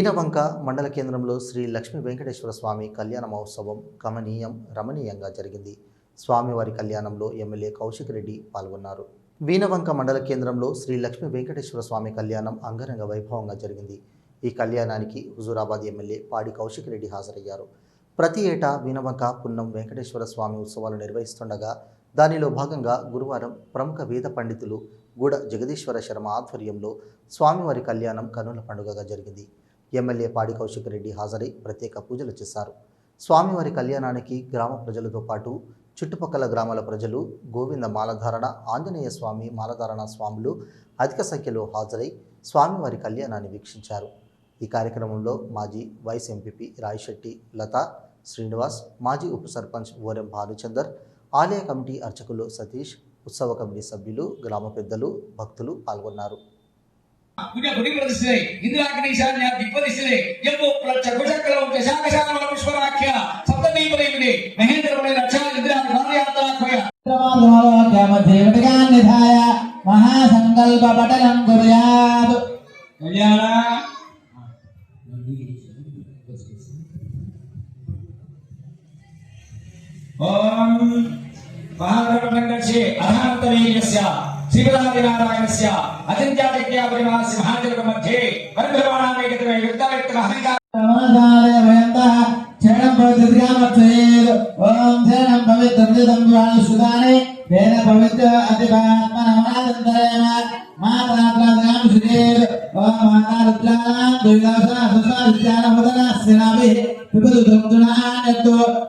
వీణవంక మండల కేంద్రంలో శ్రీ లక్ష్మీ వెంకటేశ్వర స్వామి కళ్యాణ మహోత్సవం కమనీయం రమణీయంగా జరిగింది. స్వామివారి కళ్యాణంలో ఎమ్మెల్యే కౌశిక్ రెడ్డి పాల్గొన్నారు. వీణవంక మండల కేంద్రంలో శ్రీ లక్ష్మీ వెంకటేశ్వర స్వామి కళ్యాణం అంగరంగ వైభవంగా జరిగింది. ఈ కళ్యాణానికి హుజూరాబాద్ ఎమ్మెల్యే పాడి కౌశిక్ రెడ్డి హాజరయ్యారు. ప్రతి ఏటా వీణవంక పున్నం వెంకటేశ్వర స్వామి ఉత్సవాలు నిర్వహిస్తుండగా దానిలో భాగంగా గురువారం ప్రముఖ వేద పండితులు గూడ జగదీశ్వర శర్మ ఆధ్వర్యంలో స్వామివారి కళ్యాణం కనుల పండుగగా జరిగింది. ఎమ్మెల్యే పాడి కౌశిక్ రెడ్డి హాజరై ప్రత్యేక పూజలు చేశారు. స్వామివారి కళ్యాణానికి గ్రామ ప్రజలతో పాటు చుట్టుపక్కల గ్రామాల ప్రజలు గోవింద మాలధారణ ఆంజనేయ స్వామి మాలధారణ స్వాములు అధిక సంఖ్యలో హాజరై స్వామివారి కళ్యాణాన్ని వీక్షించారు. ఈ కార్యక్రమంలో మాజీ వైస్ ఎంపీపీ రాయశెట్టి లత శ్రీనివాస్ మాజీ ఉప సర్పంచ్ ఓరెం భానుచందర్ ఆలయ కమిటీ అర్చకులు సతీష్ ఉత్సవ కమిటీ సభ్యులు గ్రామ పెద్దలు భక్తులు పాల్గొన్నారు. పుణ్య పుణ్య ప్రతిష్ఠితే ఇంద్రాగ్ని ఈశాన్య దిగ్వదిశలే ఎంబో చకుచక్రం దశాకశాల పుష్పరాఖ్య సప్తదీపదేవినే మహేంద్రమునే రక్షా ఇంద్రాగ్ని వారయాత్రాఖ్య దేవతగాన్నిధాయ మహాసంకల్ప పటలం కుర్యాత్ కళ్యాణ ఓం మహాగణపంగస్య అధాంతరేయస్య శ్రీపదాదినారాయణస్య అచింత్యాచక్య పరిమాణస్య మహాజగ మధ్యే పరిభ్రమణామేకతమే యుక్తవ్యక్త అహంకార సమాధాయ వయంతః ఓం శరణం పవిత్రం సుదానే వేద పవిత్ర మాతాత్రాం ఓం